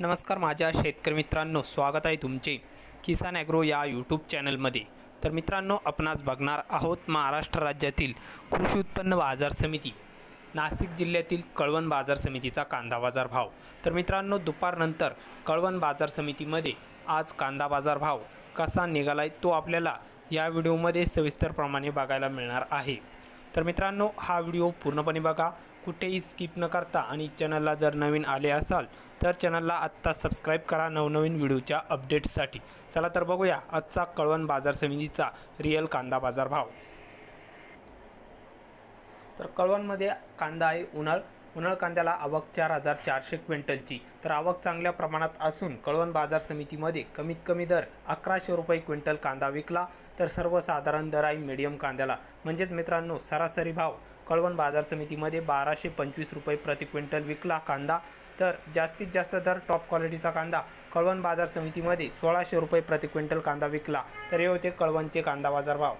नमस्कार माझ्या शेतकरी मित्रांनो स्वागत आहे तुमचे किसान ॲग्रो या यूट्यूब चॅनलमध्ये. तर मित्रांनो आपणास बघणार आहोत महाराष्ट्र राज्यातील कृषी उत्पन्न बाजार समिती नाशिक जिल्ह्यातील कळवण बाजार समितीचा कांदा बाजार भाव. तर मित्रांनो दुपारनंतर कळवण बाजार समितीमध्ये आज कांदा बाजार भाव कसा निघाला आहे तो आपल्याला या व्हिडिओमध्ये सविस्तरप्रमाणे बघायला मिळणार आहे. तर मित्रांनो हा व्हिडिओ पूर्णपणे बघा. कुठेही स्किप न करता आणि चॅनलला जर नवीन आले असाल तर चॅनलला आत्ता सबस्क्राईब करा नवनवीन व्हिडिओच्या अपडेट्ससाठी चला तर बघूया आजचा कळवण बाजार समितीचा रिअल कांदा बाजार भाव. तर कळवणमध्ये कांदा आहे उन्हाळ उन्हाळ कांद्याला आवक चार हजार चारशे क्विंटलची. तर आवक चांगल्या प्रमाणात असून कळवण बाजार समितीमध्ये कमीत कमी दर अकराशे रुपये क्विंटल कांदा विकला. तर सर्वसाधारण दर आहे मिडियम कांद्याला. म्हणजेच मित्रांनो सरासरी भाव कळवण बाजार समितीमध्ये बाराशे पंचवीस रुपये प्रति क्विंटल विकला कांदा. तर जास्तीत जास्त दर टॉप क्वालिटीचा कांदा कळवण बाजार समितीमध्ये सोळाशे रुपये प्रति क्विंटल कांदा विकला. तर हे होते कळवणचे कांदा बाजार भाव.